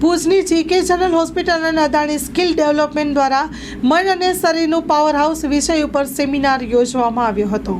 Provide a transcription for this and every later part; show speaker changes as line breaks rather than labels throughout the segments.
ભુજની GK general hospital અને Adani skill development દ્વારા મન અને શરીરનું પાવર હાઉસ વિષય ઉપર સેમિનાર યોજવામાં આવ્યો હતો.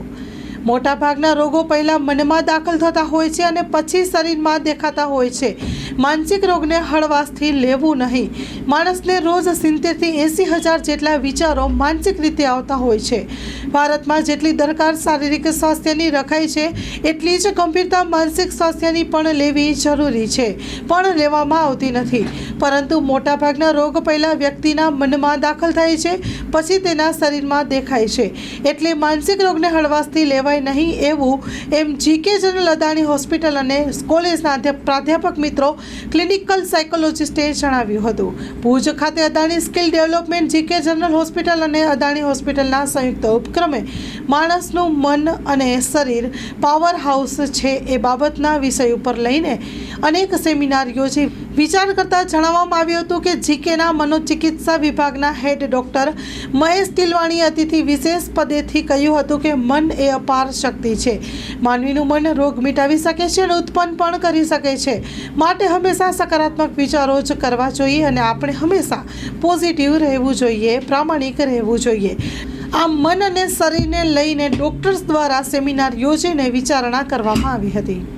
મોટાભાગના રોગો પહેલાં મનમાં દાખલ થતા હોય છે અને પછી શરીરમાં દેખાતા હોય છે. માનસિક રોગને હળવાશથી લેવું નહીં. માણસને રોજ સિત્તેરથી એંસી હજાર જેટલા વિચારો માનસિક રીતે આવતા હોય છે. ભારતમાં જેટલી દરકાર શારીરિક સ્વાસ્થ્યની રખાય છે, એટલી જ ગંભીરતા માનસિક સ્વાસ્થ્યની પણ લેવી જરૂરી છે. પણ લેવામાં આવતી નથી. પરંતુ મોટાભાગના રોગ પહેલાં વ્યક્તિના મનમાં દાખલ થાય છે, પછી તેના શરીરમાં દેખાય છે. એટલે માનસિક રોગને હળવાશથી લેવાય નહીં એવું એમ જીકે જનરલ અદાણી હોસ્પિટલ અને કોલેજના પ્રાધ્યાપક મિત્રો ક્લિનિકલ સાયકોલોજિસ્ટે જણાવ્યું હતું. ભુજ ખાતે Adani skill development GK general hospital અને અદાણી હોસ્પિટલના સંયુક્ત ઉપક્રમે માણસનું મન અને શરીર પાવર હાઉસ છે એ બાબતના વિષય ઉપર લઈને અનેક સેમિનાર યોજી વિચાર કરતા જણાવવામાં આવ્યું હતું કે જીકેના મનોચિકિત્સા વિભાગના હેડ ડોક્ટર મહેશ તિલવાણી અતિથિ વિશેષ પદેથી કહ્યું હતું કે મન એ અપાર શક્તિ છે. માનવીનું મન રોગ મિટાવી શકે છે અને ઉત્પન્ન પણ કરી શકે છે. માટે હંમેશા સકારાત્મક વિચારો જ કરવા જોઈએ અને આપણે હંમેશા પોઝિટિવ રહેવું જોઈએ, પ્રામાણિક રહેવું જોઈએ. આમ મન અને શરીરને લઈને ડોક્ટર્સ દ્વારા સેમિનાર યોજીને વિચારણા કરવામાં આવી હતી.